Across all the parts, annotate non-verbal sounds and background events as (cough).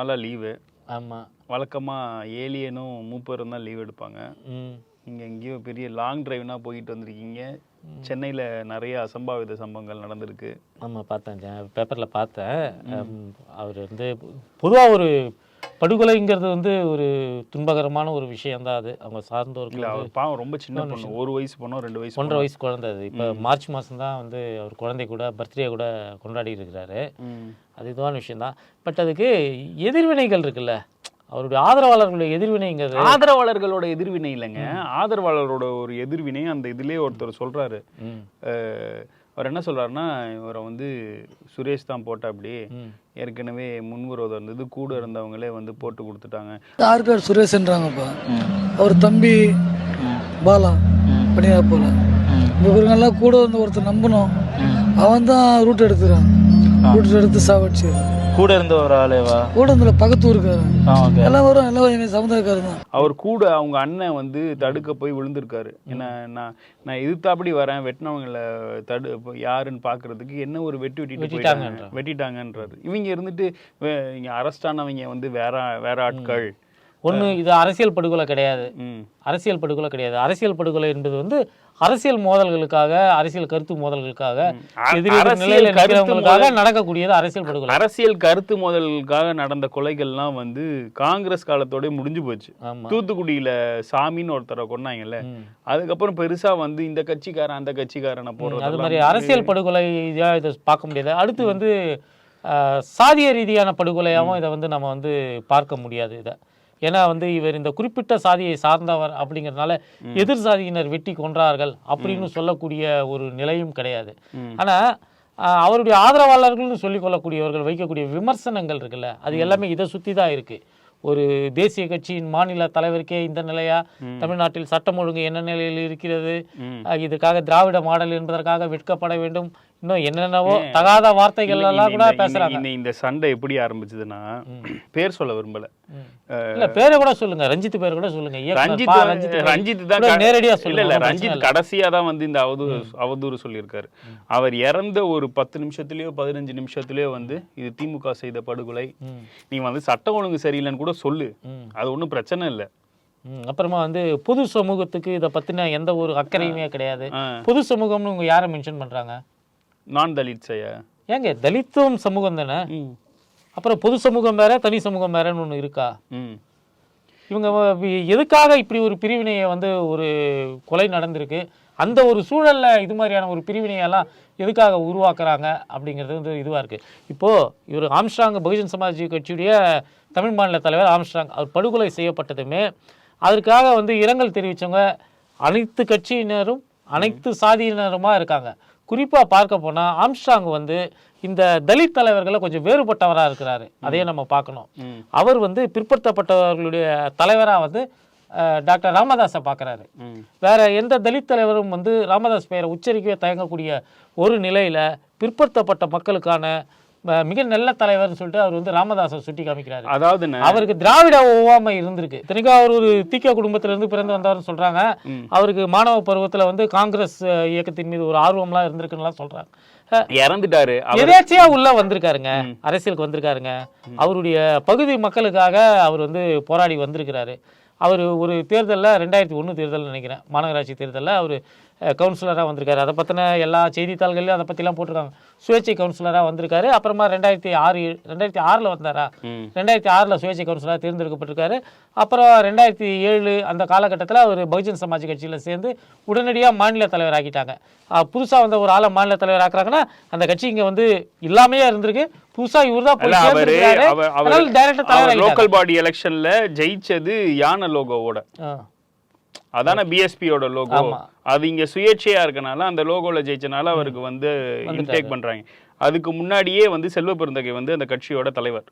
நாளாக லீவு ஆமாம் வழக்கமாக ஏலியனும் மூப்பரும் தான் லீவ் எடுப்பாங்க. நீங்கள் எங்கேயோ பெரிய லாங் டிரைவ்னா போயிட்டு வந்திருக்கீங்க. சென்னையில் நிறைய அசம்பாவித சம்பவங்கள் நடந்திருக்கு. ஆமாம் பார்த்தேன் பேப்பரில் பார்த்தேன். அவர் வந்து பொதுவாக ஒரு படுகொலைங்கிறது வந்து ஒரு துன்பகரமான ஒரு விஷயம்தான் அது. அவங்க சார்ந்தோருக்கு அவர் பாவம் ரொம்ப சின்ன பொண்ணு. ஒரு வயசு பொண்ணோ ரெண்டு வயசு ஒன்றரை வயசு குழந்தை அது. இப்போ மார்ச் மாதம் தான் வந்து அவர் குழந்தை கூட பர்த்டே கூட கொண்டாடி இருக்கிறாரு. அது இதுவான விஷயம்தான். பட் அதுக்கு எதிர்வினைகள் இருக்குல்ல. அவருடைய ஆதரவாளர்களுடைய எதிர்வினைங்கிறது ஆதரவாளர்களோட எதிர்வினை இல்லைங்க. ஆதரவாளரோட ஒரு எதிர்வினை அந்த இதுலயே ஒருத்தர் சொல்றாரு. அவர் என்ன சொல்றாருன்னா இவரை வந்து சுரேஷ் தான் போட்டா அப்படி ஏற்கனவே முன்விரோதம் இருந்தது. கூட இருந்தவங்களே வந்து போட்டு கொடுத்துட்டாங்க. ஆர்காட் சுரேஷ்ன்றாங்கப்பா. அவர் தம்பி பாலா. பணியா போல. இவருங்கெல்லாம் கூட வந்து ஒருத்தர் நம்பணும். அவன் தான் ரூட் எடுத்துறான் ரூட் எடுத்து சாவடிச்சு. கூட இருந்த ஒரு ஆளேவா? கூட இருந்த பக்கத்து ஓகே. எல்லாம் வரும் எல்லாம் என் சமுதாயக்காரன் தான். அவர் கூட அவங்க அண்ணன் வந்து தடுக்க போய் விழுந்திருக்காரு. என்ன நான் நான் எதிர்த்தாப்படி வரேன். வெட்டினவங்கள தடு யாருன்னு பாக்குறதுக்கு என்ன ஒரு வெட்டி வெட்டிட்டு வெட்டிட்டாங்கன்றார். இவங்க இருந்துட்டு இங்க அரெஸ்ட் ஆனவங்க வந்து வேற வேற ஆட்கள். ஒன்று இது அரசியல் படுகொலை கிடையாது. அரசியல் படுகொலை கிடையாது. அரசியல் படுகொலை என்பது வந்து அரசியல் மோதல்களுக்காக அரசியல் கருத்து மோதல்களுக்காக நிலையில மோதல் நடக்கக்கூடியது அரசியல் படுகொலை. அரசியல் கருத்து மோதலுக்காக நடந்த கொலைகள்லாம் வந்து காங்கிரஸ் காலத்தோட முடிஞ்சு போச்சு. தூத்துக்குடியில சாமின்னு ஒருத்தரை கொன்னாங்கல்ல. ம். அதுக்கப்புறம் பெருசா வந்து இந்த கட்சிக்காரன் அந்த கட்சிக்காரனை போடுறது அது மாதிரி அரசியல் படுகொலை இதா பார்க்க முடியாது. அடுத்து வந்து சாதிய ரீதியான படுகொலையாகவும் இதை வந்து நம்ம வந்து பார்க்க முடியாது இதை. ஏன்னா வந்து இவர் இந்த குறிப்பிட்ட சாதியை சார்ந்தவர் அப்படிங்கிறதுனால எதிர் சாதியினர் வெட்டி கொன்றார்கள் அப்படின்னு சொல்லக்கூடிய ஒரு நிலையும் கிடையாது. ம். ஆனா ஆஹ், அவருடைய ஆதரவாளர்கள்னு சொல்லிக் கொள்ளக்கூடியவர்கள் வைக்கக்கூடிய விமர்சனங்கள் இருக்குல்ல அது எல்லாமே இதை சுற்றி தான் இருக்கு. ஒரு தேசிய கட்சியின் மாநில தலைவருக்கே இந்த நிலையா தமிழ்நாட்டில் சட்டம் ஒழுங்கு என்ன நிலையில் இருக்கிறது? இதுக்காக திராவிட மாடல் என்பதற்காக வெட்கப்பட வேண்டும். இன்னும் என்னென்னவோ தகாத வார்த்தைகள் எல்லாம் கூட பேசுறாங்க இந்த- சண்டை எப்படி ஆரம்பிச்சதுன்னா (clears throat) பேர் சொல்ல விரும்பல. இல்ல பேரை கூட சொல்லுங்க. ரஞ்சித் பேர் கூட சொல்லுங்க. ரஞ்சித் ரஞ்சித் ரஞ்சித் தான் நேரடியா சொல்லுங்க. இல்ல ரஞ்சித். கடைசியா தான் வந்து இந்த அவதூறு அவதூறு சொல்லியிருக்காரு. அவர் இறந்த ஒரு பத்து நிமிஷத்துலயோ பதினஞ்சு நிமிஷத்துலயோ வந்து இது திமுக செய்த படுகொலை. நீ வந்து சட்டம் ஒழுங்கு சரியில்லைன்னு கூட சொல்லு. அது ஒண்ணும் பிரச்சனை இல்ல. அப்புறமா வந்து பொது சமூகத்துக்கு இதை பத்தின எந்த ஒரு அக்கறையுமே கிடையாது. பொது சமூகம்னு உங்க யாரை மென்ஷன் பண்றாங்க? நான் தலித் செய்ய. ஏங்க தலித்துவம் சமூகம் தானே? அப்புறம் பொது சமூகம் வேற தனி சமூகம் வேறன்னு ஒண்ணு இருக்கா? இவங்க எதுக்காக இப்படி ஒரு பிரிவினையை வந்து ஒரு கொலை நடந்திருக்கு? அந்த ஒரு சூழல்ல இது மாதிரியான ஒரு பிரிவினையெல்லாம் எதுக்காக உருவாக்குறாங்க அப்படிங்கிறது வந்து இதுவாக இருக்குது இப்போது இவர் ஆம்ஸ்ட்ராங் பகுஜன் சமாஜ் கட்சியுடைய தமிழ் மாநில தலைவர் ஆம்ஸ்ட்ராங் அவர் படுகொலை செய்யப்பட்டதுமே அதற்காக வந்து இரங்கல் தெரிவித்தவங்க அனைத்து கட்சியினரும் அனைத்து சாதியினருமா இருக்காங்க. குறிப்பாக பார்க்க போனால் ஆம்ஸ்ட்ராங் வந்து இந்த தலித் தலைவர்களை கொஞ்சம் வேறுபட்டவராக இருக்கிறாரு. அதையே நம்ம பார்க்கணும். அவர் வந்து பிற்படுத்தப்பட்டவர்களுடைய தலைவராக வந்து டாக்டர் ராமதாஸை பார்க்குறாரு. வேற எந்த தலித் தலைவரும் வந்து ராமதாஸ் பெயரை உச்சரிக்கவே தயங்கக்கூடிய ஒரு நிலையில பிற்படுத்தப்பட்ட மக்களுக்கான மிக நல்ல தலைவர்னு சொல்லிட்டு அவர் வந்து ராமதாஸை சுட்டி காமிக்கிறாரு. அதாவது அவருக்கு திராவிட ஒவ்வாமை இருந்திருக்கு. இத்தனைக்கும் அவர் ஒரு தீக்க குடும்பத்துல இருந்து பிறந்து வந்தவர்னு சொல்றாங்க. அவருக்கு மாணவ பருவத்துல வந்து காங்கிரஸ் இயக்கத்தின் மீது ஒரு ஆர்வம்லாம் இருந்திருக்குன்னுலாம் சொல்றாங்க. இறந்துட்டாரு. எதேச்சியா உள்ள வந்திருக்காருங்க. அரசியலுக்கு வந்திருக்காருங்க. அவருடைய பகுதி மக்களுக்காக அவர் வந்து போராடி வந்திருக்கிறாரு. அவர் ஒரு தேர்தலில் ரெண்டாயிரத்தி ஒன்று தேர்தல் நினைக்கிறேன். மாநகராட்சி தேர்தலில் அவர் கவுன்சிலராக வந்திருக்காரு. அதை பற்றின எல்லா செய்தித்தாள்கள்லையும் அதை பற்றிலாம் போட்டிருக்காங்க. சுயேட்சை கவுன்சிலராக வந்திருக்காரு. அப்புறமா ரெண்டாயிரத்தி ஆறு ரெண்டாயிரத்தி ஆறில் வந்தாரா. ரெண்டாயிரத்தி ஆறில் சுயேட்சை கவுன்சிலராக தேர்ந்தெடுக்கப்பட்டிருக்காரு. அப்புறம் ரெண்டாயிரத்தி ஏழு அந்த காலகட்டத்தில் அவர் பகுஜன் சமாஜ் கட்சியில் சேர்ந்து உடனடியாக மாநில தலைவர் ஆக்கிட்டாங்க. புதுசாக வந்த ஒரு ஆளை மாநில தலைவர் ஆக்குறாங்கன்னா அந்த கட்சி இங்கே வந்து இல்லாமையே இருந்திருக்கு. புதுசாக இவர் தான். லோக்கல் பாடி எலெக்ஷன்ல ஜெயிச்சது யானை லோகோவோட. அதான பிஎஸ்பியோட லோகோ. அது இங்க சுயேட்சையா இருக்கனால அந்த லோகோல ஜெயிச்சனால அவருக்கு வந்து இன்டேக் பண்றாங்க. அதுக்கு முன்னாடியே வந்து செல்வ பெருந்தகை வந்து அந்த கட்சியோட தலைவர்.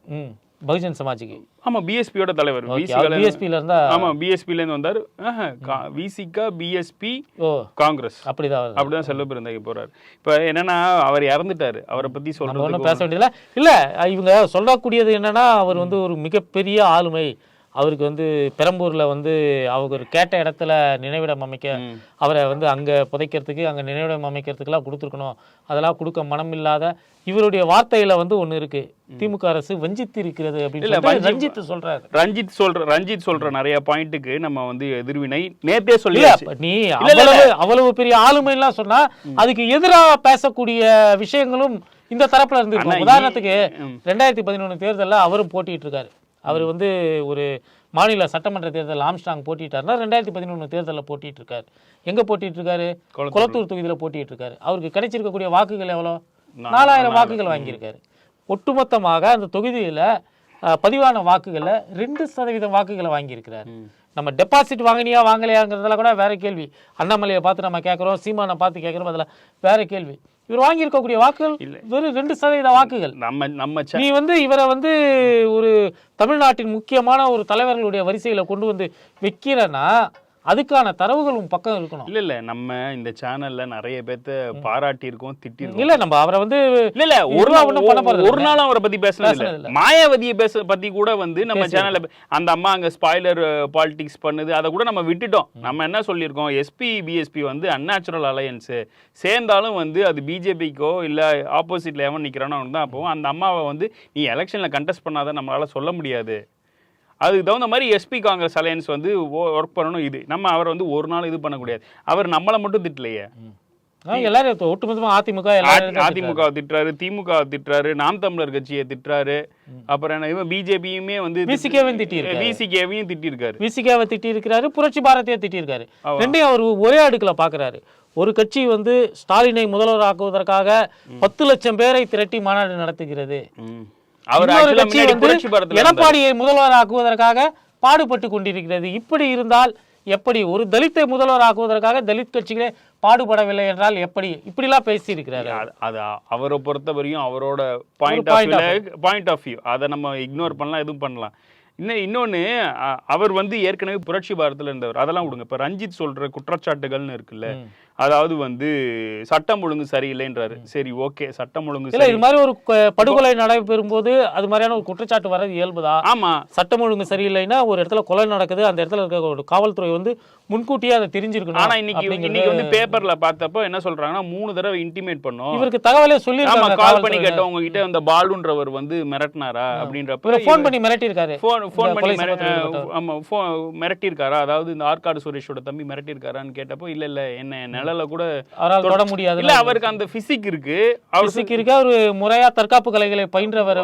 பகுஜன் சமாஜுக்கு. ஆமா பிஎஸ்பியோட தலைவர். பிஎஸ்பியில் இருந்தா ஆமா பிஎஸ்பில இருந்து வந்தாரு. விசிகா பிஎஸ்பி காங்கிரஸ். அப்படிதான். அப்படிதான் செல்வ பெருந்தகை போறாரு. இப்ப என்னன்னா அவர் இறந்துட்டாரு. அவரை பத்தி சொல்றதுக்கு பேச வேண்டியதில்ல. இல்ல இவங்க சொல்லக்கூடியது என்னன்னா அவர் வந்து ஒரு மிகப்பெரிய ஆளுமை. அவருக்கு வந்து பெரம்பூர்ல வந்து அவர் கேட்ட இடத்துல நினைவிடம் அமைக்க. அவரை வந்து அங்க புதைக்கிறதுக்கு அங்க நினைவிடம் அமைக்கிறதுக்கெல்லாம் கொடுத்துருக்கணும் அதெல்லாம் கொடுக்க மனம் இல்லாத இவருடைய வார்த்தையில வந்து ஒண்ணு இருக்கு திமுக அரசு வஞ்சித்து இருக்கிறது அப்படின்னு ரஞ்சித் சொல்றாரு ரஞ்சித் சொல்ற ரஞ்சித் சொல்ற நிறைய பாயிண்ட்டுக்கு நம்ம வந்து எதிர்வினை நேத்தே சொல்லியாச்சு நீ. அவ்வளவு அவ்வளவு பெரிய ஆளுமை எல்லாம் சொன்னா அதுக்கு எதிரா பேசக்கூடிய விஷயங்களும் இந்த தரப்புல இருந்து. உதாரணத்துக்கு. ரெண்டாயிரத்தி பதினொன்று தேர்தலில் அவரும் போட்டிட்டு இருக்காரு அவர் வந்து ஒரு மாநில சட்டமன்ற தேர்தல் ஆம்ஸ்டாங் போட்டிட்டாருன்னா ரெண்டாயிரத்தி பதினொன்று தேர்தலில் போட்டிட்டு இருக்காரு எங்க போட்டிட்டு இருக்காரு குளத்தூர். தொகுதியில் போட்டிட்டு இருக்காரு அவருக்கு கிடைச்சிருக்கக்கூடிய வாக்குகள் எவ்வளோ? நாலாயிரம் வாக்குகள் வாங்கியிருக்காரு. ஒட்டுமொத்தமாக அந்த தொகுதியில பதிவான வாக்குகளை ரெண்டு சதவீதம் வாக்குகளை வாங்கியிருக்கிறாரு. நம்ம டெபாசிட் வாங்கினியா வாங்கலையாங்கிறதுல கூட வேற கேள்வி. அண்ணாமலையை பார்த்து நம்ம கேட்குறோம் சீமானை பார்த்து கேட்குறோம் அதில் வேற கேள்வி. இவர் வாங்கியிருக்கக்கூடிய வாக்குகள் வெறும் ரெண்டு சதவீத வாக்குகள். நம்ம நம்ம நீ வந்து இவரை வந்து ஒரு தமிழ்நாட்டின் முக்கியமான ஒரு தலைவர்களுடைய வரிசையில கொண்டு வந்து வைக்கிறனா அதுக்கான தரவுகள் உன் பக்கம் இருக்கணும். இல்ல இல்ல நம்ம இந்த சேனல்ல நிறைய பேர்த்த பாராட்டி இருக்கோம் திட்டி இருக்கோம் இல்ல நம்ம அவரை வந்து இல்ல இல்ல ஒரு நாள் ஒண்ணும் பண்ண போறது ஒரு நாளும் அவரை பத்தி பேசுனது இல்ல. மாயாவதியை பேச பத்தி கூட வந்து நம்ம சேனல்ல அந்த அம்மா அங்க ஸ்பாய்லர் பாலிடிக்ஸ் பண்ணுது அதை கூட நம்ம விட்டுட்டோம். நம்ம என்ன சொல்லியிருக்கோம் எஸ்பி பிஎஸ்பி வந்து அன்நேச்சுரல் அலையன்ஸ் சேர்ந்தாலும் வந்து அது பிஜேபிக்கோ இல்ல ஆப்போசிட்ல எவன் நிக்கிறானோ தான் அப்போ அந்த அம்மாவை வந்து நீ எலெக்ஷன்ல கண்டெஸ்ட் பண்ணாத நம்மளால சொல்ல முடியாது. அதுக்கு தகுந்த மாதிரி எஸ்பி காங்கிரஸ் அலையன்ஸ் வந்து ஒர்க் பண்ணணும் இது. நம்ம அவரை வந்து ஒரு நாள் இது பண்ணக்கூடாது. அவர் நம்மளை மட்டும் திட்டலையே. எல்லாரும் ஒட்டுமொத்தமா அதிமுக அதிமுக திட்டுறாரு திமுக திட்டுறாரு நாம் தமிழர் கட்சியை திட்டுறாரு. அப்புறம் என்ன இவன் பிஜேபியுமே வந்து விசிகேவையும் திட்டியிருக்காரு. விசிகேவையும் திட்டிருக்காரு விசிகாவை திட்டி இருக்கிறாரு புரட்சி பாரதியை திட்டி இருக்காரு ஆமா. ரெண்டையும் அவர் ஒரே அடுக்குல பாக்குறாரு. ஒரு கட்சி வந்து ஸ்டாலினை முதல்வர் ஆக்குவதற்காக பத்து லட்சம் பேரை திரட்டி மாநாடு நடத்துகிறது. அவர் கட்சி வந்து. எடப்பாடியை முதல்வர் ஆக்குவதற்காக பாடுபட்டு கொண்டிருக்கிறது. இப்படி இருந்தால் எப்படி ஒரு தலித்தை முதல்வர் ஆக்குவதற்காக தலித் கட்சிகளே பாடுபடவில்லை என்றால் எப்படி? இப்படிலாம் பேசி இருக்கிறாரு அது- அவரை பொறுத்தவரையும் அவரோட point of point of view அதை நம்ம இக்னோர் பண்ணலாம் எதுவும் பண்ணலாம். இன்னும் இன்னொன்னு அ- அவர் வந்து ஏற்கனவே புரட்சி பாரத்தில் இருந்தவர். அதெல்லாம் விடுங்க. இப்ப ரஞ்சித் சொல்ற குற்றச்சாட்டுகள்னு இருக்குல்ல. அதாவது வந்து சட்டம் ஒழுங்கு சரியில்லைன்றாரு. சரி ஓகே சட்டம் ஒழுங்கு இல்ல இது மாதிரி ஒரு படுகொலை நடைபெறும் போது அது மாதிரியான ஒரு குற்றச்சாட்டு வர்றது இயல்புதா? ஆமா. சட்டம் ஒழுங்கு சரியில்லைன்னா ஒரு இடத்துல கொலை நடக்குது அந்த இடத்துல இருக்க ஒரு காவல்துறை வந்து முன்கூட்டியே அதை தெரிஞ்சிருக்கணும் ஆனா இன்னைக்கு இன்னைக்கு வந்து பேப்பர்ல பார்த்தப்போ என்ன சொல்றாங்கன்னா மூணு தடவை இன்டிமேட் பண்ணோம். இவருக்கு தகவலே சொல்லியிருக்காங்க கால் பண்ணி. கேட்டோம் உங்ககிட்ட அந்த பாலுன்றவர் வந்து மிரட்டினாரா அப்படின்றப்ப ஃபோன் பண்ணி மிரட்டியிருக்காரு. ஃபோன் ஃபோன் பண்ணி ஆமா ஃபோன் மிரட்டியிருக்காரா? அதாவது இந்த ஆற்காடு சுரேஷோட தம்பி மிரட்டியிருக்காரான்னு கேட்டப்போ இல்ல இல்ல என்ன நிழல கூட அவரால் தொட முடியாது இல்ல அவருக்கு அந்த பிசிக் இருக்கு. பிசிக்கு இருக்கு. அவரு முறையா தற்காப்பு கலைகளை பயின்றவர்.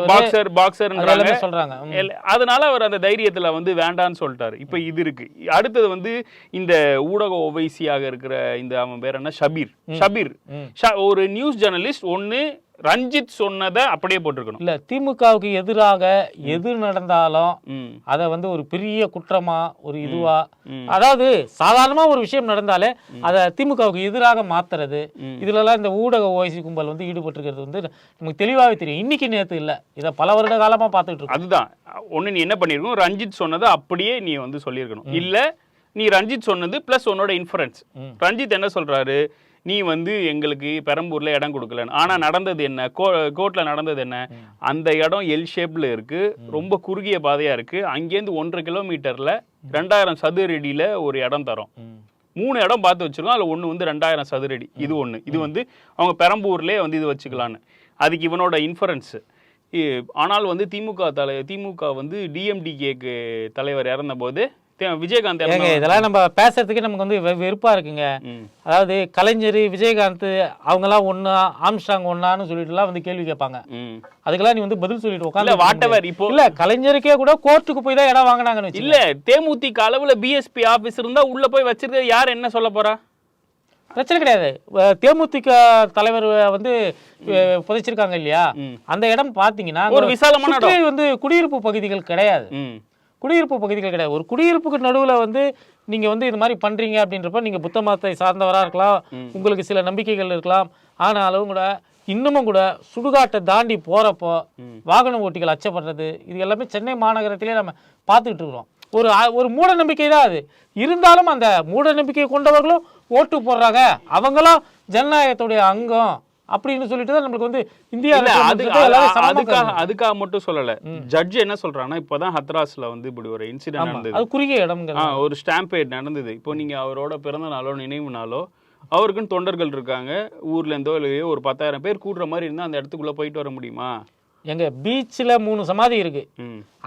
பாக்ஸர் எல்லாமே சொல்றாங்க. அதனால அவர் அந்த தைரியத்துல வந்து வேண்டான்னு சொல்லிட்டாரு. இப்ப இது இருக்கு. அடுத்தது வந்து இந்த ஊடக ஓவைசியாக இருக்கிற இந்த அவன் பேர் என்ன? ஷபீர். ஷபீர். ஒரு நியூஸ் ஜெர்னலிஸ்ட் ஒண்ணு ரஞ்சித் சொன்னதை அப்படியே போட்டிருக்கணும். இல்ல திமுகவுக்கு எதிராக எது நடந்தாலும் அதை வந்து ஒரு பெரிய குற்றமா ஒரு இதுவா. அதாவது சாதாரணமா ஒரு விஷயம் நடந்தாலே அதை திமுகவுக்கு எதிராக மாத்துறது ம். இதுலலாம் இந்த ஊடக ஓய்சி கும்பல் வந்து ஈடுபட்டிருக்கிறது வந்து நமக்கு தெளிவாகவே தெரியும். இன்னைக்கு நேத்து இல்ல இதை பல வருட காலமா பார்த்துட்டு இருக்கோம். அதுதான். ஒண்ணு நீ என்ன பண்ணிருக்கணும் ரஞ்சித் சொன்னதை அப்படியே நீ வந்து சொல்லியிருக்கணும். இல்ல நீ ரஞ்சித் சொன்னது பிளஸ் உன்னோட இன்ஃபரன்ஸ். ரஞ்சித் என்ன சொல்றாரு? நீ வந்து எங்களுக்கு பெரம்பூர்ல இடம் கொடுக்கலன்னு. ஆனா நடந்தது என்ன? கோ கோர்ட்ல நடந்தது என்ன? அந்த இடம் எல் ஷேப்ல இருக்கு. ரொம்ப குறுகிய பாதையா இருக்கு. அங்கேருந்து ஒன்றரை கிலோமீட்டர்ல ரெண்டாயிரம் சதுரடியில ஒரு இடம் தரோம். மூணு இடம் பார்த்து வச்சிருக்கோம். அதுல ஒண்ணு வந்து ரெண்டாயிரம் சதுரடி. இது ஒண்ணு. இது வந்து அவங்க பெரம்பூர்லயே வந்து இது வச்சுக்கலான்னு. அதுக்கு இவனோட இன்ஃபரன்ஸ் ஆனால் வந்து திமுக தலை திமுக வந்து டிஎம்டிகேக்கு தலைவர் இறந்தபோது விஜயகாந்த் ஏங்க இதெல்லாம் நம்ம பேசுறதுக்கே நமக்கு வந்து வெறுப்பா இருக்குங்க. அதாவது கலைஞர் விஜயகாந்த் அவங்கெல்லாம் ஒண்ணா ஆம்ஸ்டாங் ஒண்ணான்னு சொல்லிட்டுலாம் வந்து கேள்வி கேட்பாங்க. அதுக்கெல்லாம் நீ வந்து பதில் சொல்லிட்டு உட்காந்து வாட் எவர் இப்போ இல்ல கலைஞருக்கே கூட கோர்ட்டுக்கு போய் தான் இடம் வாங்கினாங்கன்னு. இல்ல தேமுதிக அளவுல பிஎஸ்பி ஆபீஸ் இருந்தா உள்ள போய் வச்சிருக்க யார்? என்ன சொல்ல போறா? பிரச்சனை கிடையாது. தேமுதிக தலைவர் வந்து புதைச்சிருக்காங்க இல்லையா. அந்த இடம் பாத்தீங்கன்னா ஒரு விசாலமான வந்து குடியிருப்பு பகுதிகள் கிடையாது. குடியிருப்பு பகுதிகள் கிடையாது. ஒரு குடியிருப்புக்கு நடுவுல வந்து நீங்க வந்து இது மாதிரி பண்றீங்க அப்படின்றப்ப நீங்க புத்த மதத்தை சார்ந்தவரா இருக்கலாம். உங்களுக்கு சில நம்பிக்கைகள் இருக்கலாம். ஆனாலும் கூட இன்னமும் கூட சுடுகாட்டை தாண்டி போறப்போ வாகன ஓட்டிகள் அச்சப்படுறது இது எல்லாமே சென்னை மாநகரத்திலே நம்ம பார்த்துக்கிட்டு இருக்கிறோம். ஒரு ஒரு மூட நம்பிக்கை தான் அது. இருந்தாலும் அந்த மூட நம்பிக்கை கொண்டவர்களும் ஓட்டு போடுறாங்க. அவங்களும் ஜனநாயகத்துடைய அங்கம். அப்படின்னு சொல்லிட்டு தான் நம்மளுக்கு வந்து இந்தியா அதுக்காக. அதுக்காக மட்டும் சொல்லல. ஜட்ஜ் என்ன சொல்றாங்கன்னா இப்பதான் ஹத்ராஸ்ல வந்து இப்படி ஒரு இன்சிடென்ட் நடந்தது. அது குறுகிய ஆ ஒரு ஸ்டாம்பேட் நடந்தது. இப்போ நீங்க அவரோட பிறந்த நாளோ நினைவு நாளோ அவருக்குன்னு தொண்டர்கள் இருக்காங்க. ஊர்ல இருந்தோ இல்லையோ ஒரு பத்தாயிரம் பேர் கூடுற மாதிரி இருந்தா அந்த இடத்துக்குள்ள போயிட்டு வர முடியுமா? எங்க பீச்சில் மூணு சமாதி இருக்கு.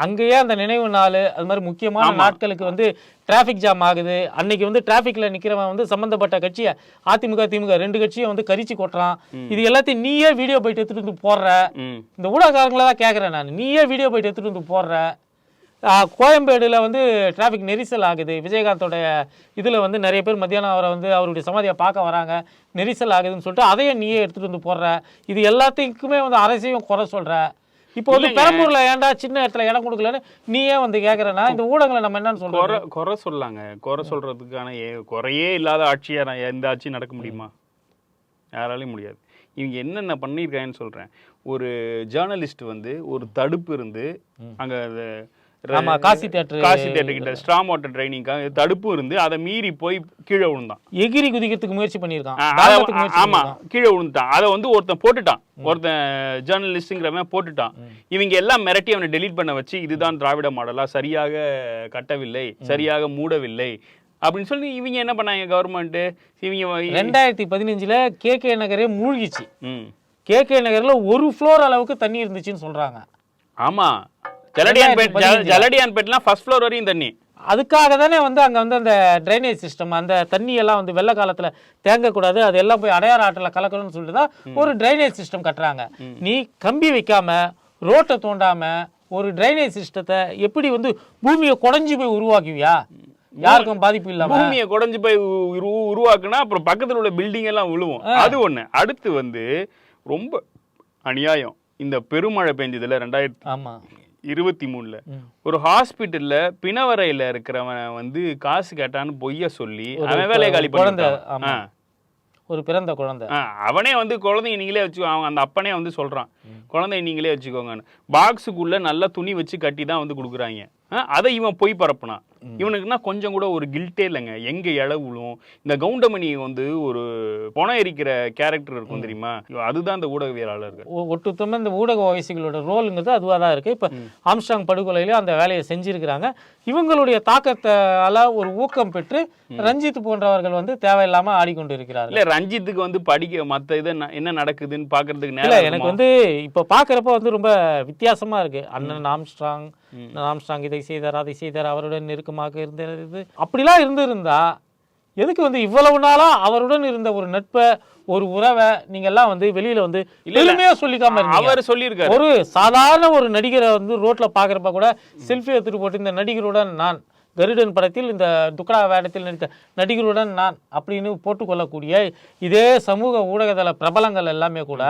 அங்கேயே அந்த நினைவு நாள் அது மாதிரி முக்கியமான நாட்களுக்கு வந்து டிராஃபிக் ஜாம் ஆகுது. அன்னைக்கு வந்து டிராஃபிக்ல நிக்கிறவன் வந்து சம்பந்தப்பட்ட கட்சியை அதிமுக திமுக ரெண்டு கட்சியும் வந்து கரிச்சு கொட்டுறான். இது எல்லாத்தையும் நீயே வீடியோ போயிட்டு எடுத்துட்டு வந்து போடுற. இந்த ஊடகக்காரங்கள தான் கேட்குறேன் நான். நீயே வீடியோ போயிட்டு எடுத்துட்டு வந்து போடுற. கோயம்பேடுல வந்து டிராஃபிக் நெரிசல் ஆகுது. விஜயகாந்தோட இதில் வந்து நிறைய பேர் மத்தியானம் அவரை வந்து அவருடைய சமாதியை பார்க்க வராங்க. நெரிசல் ஆகுதுன்னு சொல்லிட்டு அதையும் நீயே எடுத்துட்டு வந்து போடுற. இது எல்லாத்துக்குமே வந்து அரசையும் குறை சொல்ற. இப்போ வந்து. பெரம்பூர்ல ஏன்டா சின்ன இடத்துல இடம் கொடுக்கலன்னு நீயே வந்து கேட்குறேன்னா இந்த ஊடகங்களை நம்ம என்னன்னு சொல்றோம் குறை குறை சொல்லாங்க. குறை சொல்றதுக்கான ஏ- குறையே இல்லாத ஆட்சியா நான் எந்த ஆட்சியும் நடக்க முடியுமா? யாராலையும் முடியாது. இவங்க என்னென்ன பண்ணியிருக்காங்கன்னு சொல்றேன். ஒரு ஜேர்னலிஸ்ட் வந்து ஒரு தடுப்பு இருந்து அங்க ஆமா காசி தேட்டர் காசி தேட்டர் கிட்ட ஸ்ட்ராங் வாட்டர் ட்ரைனிங்காக தடுப்பு இருந்து அதை மீறி போய் கீழே விழுந்தான். எகிரி குதிக்கிறதுக்கு முயற்சி பண்ணியிருக்கான். ஆமா. கீழே விழுந்துட்டான். அதை வந்து ஒருத்தன் போட்டுட்டான். ஒருத்தன் ஜேர்னலிஸ்ட்ங்கிறவன் போட்டுட்டான். இவங்க எல்லாம் மிரட்டி அவனை டெலீட் பண்ண வச்சு இதுதான் திராவிட மாடலா சரியாக கட்டவில்லை சரியாக மூடவில்லை அப்படின்னு சொல்லி இவங்க என்ன பண்ணாங்க கவர்மெண்ட் இவங்க ரெண்டாயிரத்தி பதினஞ்சுல கே. கே. நகரே மூழ்கிச்சு. கே. கே. நகர்ல ஒரு ஃப்ளோர் அளவுக்கு தண்ணி இருந்துச்சுன்னு சொல்றாங்க. ஆமா. ஜலடியான்பேட் ஜல- 2015 ஜலடியான்பேட்லாம் ஃபர்ஸ்ட் ஃப்ளோர் வரையும் தண்ணி. அதுக்காக தானே வந்து அங்கே வந்து அந்த ட்ரைனேஜ் சிஸ்டம் அந்த தண்ணி எல்லாம் வந்து வெள்ள காலத்தில் தேங்கக்கூடாது அது எல்லாம் போய் அடையாறு ஆற்றில் கலக்கணும்னு சொல்லிட்டு தான் ஒரு ட்ரைனேஜ் சிஸ்டம் கட்டுறாங்க. நீ கம்பி வைக்காம ரோட்டை தோண்டாம ஒரு ட்ரைனேஜ் சிஸ்டத்தை எப்படி வந்து பூமியை குடஞ்சி போய் உருவாக்குவியா? யாருக்கும் பாதிப்பு இல்லாம? பூமியை குடஞ்சு போய் உருவாக்குனா அப்புறம் பக்கத்துல உள்ள பில்டிங் எல்லாம் விழுவும் அது ஒண்ணு. அடுத்து வந்து ரொம்ப அநியாயம். இந்த பெருமழை பெஞ்சதுல ரெண்டாயிரத்தி ஆமா. இருபத்தி மூணுல. ஒரு ஹாஸ்பிட்டல்ல பிணவரையில இருக்கிறவன் வந்து காசு கேட்டான்னு பொய்ய சொல்லி அவன் வேலையை காலி குழந்தை. ஒரு பிறந்த குழந்தை. அவனே வந்து குழந்தைங்க நீங்களே வச்சுக்கோ அவன் அந்த அப்பனே வந்து சொல்றான். குழந்தைய நீங்களே வச்சுக்கோங்கன்னு. பாக்ஸுக்குள்ள நல்லா துணி வச்சு கட்டி தான் வந்து கொடுக்குறாங்க. அதை இவன் பொய் பரப்புனான். இவனுக்குன்னா கொஞ்சம் கூட ஒரு கில்ட்டே இல்லைங்க. எங்க இழ விழும் இந்த கவுண்டமணி வந்து ஒரு பணம் எரிக்கிற கேரக்டர் இருக்கும் தெரியுமா? அதுதான் இந்த ஊடகவியலாளர்கள். ஒ- ஒட்டுமொத்தமா இந்த ஊடக வயசுகளோட ரோலுங்கிறது அதுவாக தான் இருக்குது இப்போ ஆம்ஸ்டாங் படுகொலையில அந்த வேலையை செஞ்சிருக்கிறாங்க. இவங்களுடைய தாக்கத்தால ஒரு ஊக்கம் பெற்று ரஞ்சித் போன்றவர்கள் வந்து தேவையில்லாம ஆடிக்கொண்டு இருக்கிறார்கள் இல்ல ரஞ்சித்துக்கு வந்து படிக்க மத்த இது என்ன நடக்குதுன்னு பாக்குறதுக்கு இல்ல எனக்கு? வந்து இப்போ பார்க்குறப்ப வந்து ரொம்ப வித்தியாசமா இருக்கு. அண்ணன் ஆம்ஸ்ட்ராங் ஆம்ஸ்ட்ராங் இதை செய்தார் அதை செய்தார் அவருடன் நெருக்கமாக இருந்தது. அப்படிலாம் இருந்திருந்தா எதுக்கு வந்து இவ்வளவு நாளா அவருடன் இருந்த ஒரு நட்பை ஒரு உறவை நீங்க எல்லாம் வந்து வெளியில வந்து. பெருமையா சொல்லிக்காம அவர் சொல்லியிருக்காரு. ஒரு சாதாரண ஒரு நடிகரை வந்து ரோட்ல பாக்குறப்ப கூட செல்ஃபி எடுத்துட்டு போட்டு இந்த நடிகருடன் நான் கருடன் படத்தில் இந்த துக்கடா வேடத்தில் நடித்த நடிகருடன் நான் அப்படின்னு போட்டுக்கொள்ளக்கூடிய இதே சமூக ஊடகதள பிரபலங்கள் எல்லாமே கூட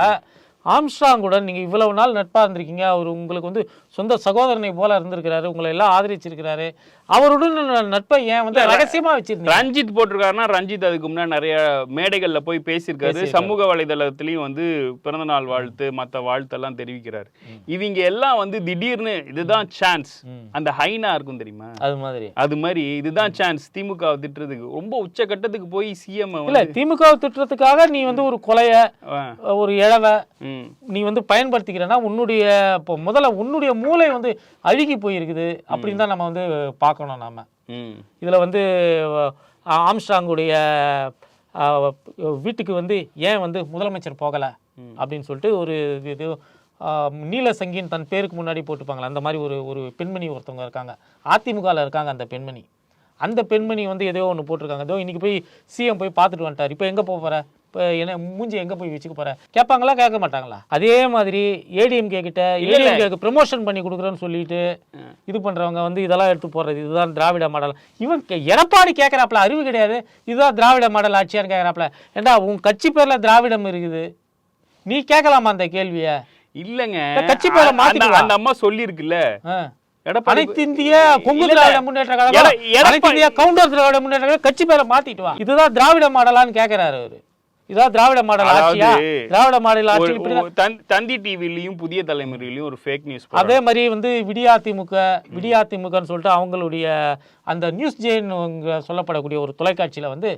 ஆம்ஸ்ட்ராங்குடன் நீங்க இவ்வளவு நாள் நட்பா இருந்திருக்கீங்க அவர் உங்களுக்கு வந்து சொந்த சகோதரனை போல இருந்திருக்கிறாரு உங்களை எல்லாம் ஆதரிச்சிருக்கிறாரு. அவருடன் நட்பை ஏன் வந்து ரகசியமா வச்சிருந்தீங்க? ரஞ்சித் போட்டிருக்காருன்னா ரஞ்சித் அதுக்கு முன்னாடி நிறைய மேடைகள்ல போய் பேசியிருக்காரு. சமூக வலைதளத்திலயும் வந்து பிறந்த நாள் வாழ்த்து மத்த வாழ்த்தெல்லாம் தெரிவிக்கிறாரு. இவங்க எல்லாம் வந்து திடீர்னு இதுதான் சான்ஸ் அந்த ஹைனா இருக்கும் தெரியுமா? அது மாதிரி. அது மாதிரி இதுதான் சான்ஸ் திமுக திட்டுறதுக்கு. ரொம்ப உச்சகட்டத்துக்கு போய் சிஎம் இல்ல திமுக திட்டத்துக்காக நீ வந்து ஒரு கொலைய ஒரு இழவை நீ வந்து பயன்படுத்திக்கிறேன்னா உன்னுடைய இப்போ முதல்ல உன்னுடைய மூளை வந்து அழுகி போயிருக்குது அப்படின்னு தான் நம்ம வந்து பார்க்கணும் நாம. இதில் வந்து அஹ், வீட்டுக்கு வந்து ஏன் வந்து முதலமைச்சர் போகலை அப்படின்னு சொல்லிட்டு ஒரு இது அஹ், நீலசங்கின்னு தன் பேருக்கு முன்னாடி போட்டுப்பாங்களே அந்த மாதிரி ஒரு ஒரு பெண்மணி ஒருத்தவங்க இருக்காங்க. அதிமுகவில் இருக்காங்க அந்த பெண்மணி. அந்த பெண்மணி வந்து ஏதோ ஒன்று போட்டிருக்காங்க. ஏதோ இன்னைக்கு போய் சிஎம் போய் பார்த்துட்டு வந்துட்டார். இப்போ எங்கே போக போகிற இப்போ என்ன மூஞ்சி எங்கே போய் வச்சுக்க போற? கேட்பாங்களா கேட்க மாட்டாங்களா? அதே மாதிரி ஏடிஎம்கே கிட்ட ஏடிஎம்கேக்கு ப்ரமோஷன் பண்ணி கொடுக்குறேன்னு சொல்லிட்டு இது பண்றவங்க வந்து இதெல்லாம் எடுத்து போடுறது இதுதான் திராவிட மாடல். இவன் எடப்பாடி கேட்குறாப்புல அறிவு கிடையாது. இதுதான் திராவிட மாடல் ஆட்சியான்னு கேட்குறாப்புல. ஏண்டா உன் கட்சி பேர்ல திராவிடம் இருக்குது? நீ கேட்கலாமா அந்த கேள்வியை? இல்லங்க. கட்சி பேரை மாத்திட்டு அந்த அம்மா சொல்லியிருக்குல்ல. அனைத்து இந்திய கொங்கு திராவிட முன்னேற்ற கழகம் அனைத்து இந்திய கவுண்டர் திராவிட முன்னேற்ற கழகம் கட்சி பேரை மாத்திட்டு வா. இதுதான் திராவிட மாடலான்னு கேட்கிறாரு அவரு. இதான் திராவிட மாடல் ஆட்சியா? திராவிட மாடல் ஆட்சி இப்படி தந்தி- டிவிலையும் புதிய தலைமுறையிலையும் ஒரு ஃபேக் நியூஸ் அதே மாதிரி வந்து விடியாதிமுக விடியாதிமுகன்னு சொல்லிட்டு அவங்களுடைய அந்த நியூஸ் ஜெயின் சொல்லப்படக்கூடிய ஒரு தொலைக்காட்சியில வந்து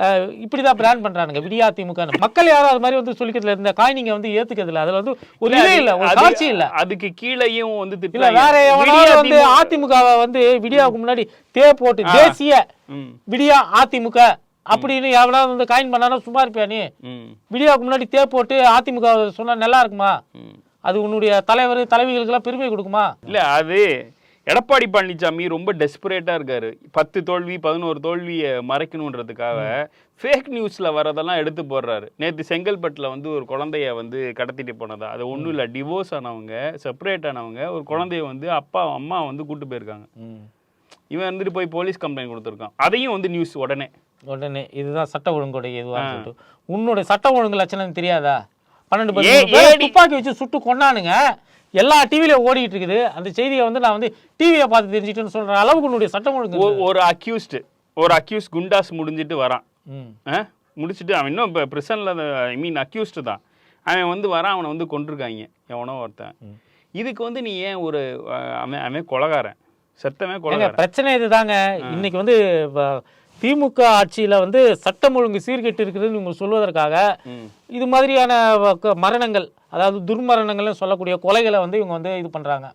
அஹ், இப்படிதான் பிராண்ட் பண்றானுங்க விடியாதிமுக மக்கள் யாரும் அது மாதிரி வந்து சொல்லிக்கிறதுல இந்த காயினிங்க வந்து ஏத்துக்கிறது இல்ல அதுல வந்து ஒரு இதே இல்ல ஒரு காட்சி இல்ல. அதுக்கு கீழேயும் வந்து இல்ல. வேற எவனாவது வந்து திமுக அதிமுகவை வந்து விடியாவுக்கு முன்னாடி தே போட்டு தேசிய விடியா அதிமுக அப்படின்னு எவனாவது வந்து காயின் பண்ணானா சும்மா இருப்பியா நீ? விடியாவுக்கு முன்னாடி தே போட்டு அதிமுக சொன்னா நல்லா இருக்குமா. அது உன்னுடைய தலைவர் தலைவிகளுக்கெல்லாம் பெருமை கொடுக்குமா? இல்ல அது எடப்பாடி பழனிசாமி ரொம்ப டெஸ்பரேட்டா இருக்காரு. பத்து தோல்வி பதினோரு தோல்வியை மறைக்கணுன்றதுக்காக ஃபேக் நியூஸ்ல வரதெல்லாம் எடுத்து போடுறாரு. நேத்து செங்கல்பட்டுல வந்து ஒரு குழந்தைய வந்து கடத்திட்டு போனதா? அது ஒண்ணும் இல்ல டிவோர்ஸ் ஆனவங்க செப்பரேட் ஆனவங்க ஒரு குழந்தைய வந்து அப்பா அம்மா வந்து கூட்டு போயிருக்காங்க. இவன் வந்துட்டு போய் போலீஸ் கம்ப்ளைண்ட் கொடுத்துருக்கான். அதையும் வந்து நியூஸ் உடனே. உடனே இதுதான் சட்ட ஒழுங்குடைய இதுவா சொல்லிட்டு. உன்னுடைய சட்ட ஒழுங்கு லட்சணம் தெரியாதா? பன்னெண்டு பேரை துப்பாக்கி வச்சு சுட்டு கொன்னானுங்க. எல்லா டிவிலையும் ஓடிட்டு இருக்குது. அந்த செய்தியை வந்து நான் வந்து டிவியை பார்த்து தெரிஞ்சுக்கிட்டேன்னு சொல்ற அளவுக்கு உன்னுடைய சட்டம் ஒழுங்கு ஒரு அக்யூஸ்டு ஒரு அக்யூஸ் குண்டாஸ் முடிஞ்சிட்டு வரான்? முடிச்சிட்டு அவன் இன்னும் இப்போ ப்ரிசனில் ஐ மீன் அக்யூஸ்டு தான். அவன் வந்து வரான் அவனை வந்து கொண்டிருக்காங்க எவனோ ஒருத்தன். இதுக்கு வந்து நீ ஏன் ஒரு அவன் அவன் கொலகாரன். கொலகாரன் பிரச்சனை இதுதாங்க. இன்னைக்கு வந்து திமுக ஆட்சியில வந்து சட்டம் ஒழுங்கு சீர்கெட்டு இருக்குதுன்னு இவங்க சொல்வதற்காக. இது மாதிரியான மரணங்கள் அதாவது துர்மரணங்கள்னு சொல்லக்கூடிய கொலைகளை வந்து இவங்க வந்து இது பண்றாங்க.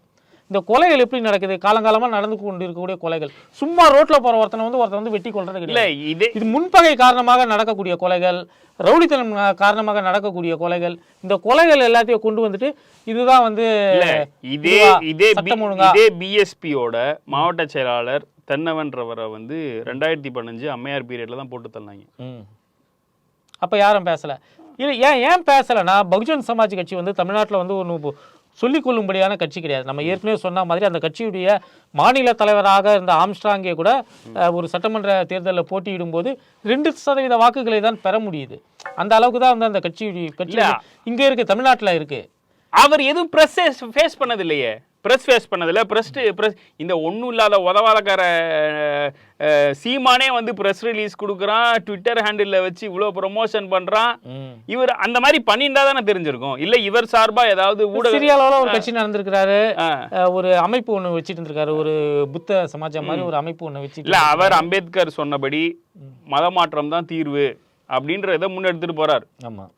இந்த கொலைகள் எப்படி நடக்குது? காலங்காலமா நடந்து கொண்டு இருக்கக்கூடிய கொலைகள். சும்மா ரோட்ல போற ஒருத்தனை வந்து ஒருத்தன் வந்து வெட்டி கொள்றது இல்ல கிடையாது இதே இது முன்பகை காரணமாக நடக்கக்கூடிய கொலைகள் ரவுடித்தனம் காரணமாக நடக்கக்கூடிய கொலைகள் இந்த கொலைகள் எல்லாத்தையும் கொண்டு வந்துட்டு இதுதான் வந்து இல்ல இதே? இதே இதே பிஎஸ்பியோட மாவட்ட செயலாளர் தென்னவன்றவரை வந்து ரெண்டாயிரத்தி பதினஞ்சு அம்மையார் பீரியட்ல தான் போட்டு தள்ளாங்க. அப்ப யாரும் பேசல? இது ஏன் ஏன் பேசலைன்னா பகுஜன் சமாஜ் கட்சி வந்து தமிழ்நாட்டுல வந்து ஒன்று சொல்லிக் கொள்ளும்படியான கட்சி கிடையாது. நம்ம ஏற்கனவே சொன்ன மாதிரி அந்த கட்சியுடைய மாநில தலைவராக இருந்த ஆம்ஸ்ட்ராங்கே கூட ஒரு சட்டமன்ற தேர்தலில் போட்டியிடும்போது ரெண்டு சதவீத வாக்குகளை தான் பெற முடியுது. அந்த அளவுக்கு தான் வந்து அந்த கட்சியுடைய கட்சி. இங்க இருக்கு தமிழ்நாட்டுல இருக்கு. அவர் எதுவும் ப்ரெஸ் ஃபேஸ் பண்ணது இல்லையே ப்ரெஸ் ஃபேஸ் பண்ணதில்ல ப்ரெஸ் ப்ரெஸ் இந்த ஒன்றும் இல்லாத உதவாதக்கார சீமானே வந்து ப்ரெஸ் ரிலீஸ் கொடுக்குறான் ட்விட்டர் ஹேண்டில் வச்சு இவ்வளோ ப்ரொமோஷன் பண்ணுறான் இவர் அந்த மாதிரி பண்ணியிருந்தா தானே தெரிஞ்சிருக்கும். இல்லை இவர் சார்பாக ஏதாவது ஊடக சிறிய அளவுல ஒரு கட்சி நடந்திருக்கிறாரு. ஒரு அமைப்பு ஒண்ணு வச்சிட்டு இருந்திருக்காரு. ஒரு புத்த சமாஜம் மாதிரி ஒரு அமைப்பு ஒண்ணு வச்சுட்டு இல்லை அவர் அம்பேத்கர் சொன்னபடி மதமாற்றம் தான் தீர்வு. அப்படின்றத முன்னெடுத்துட்டு போறார்.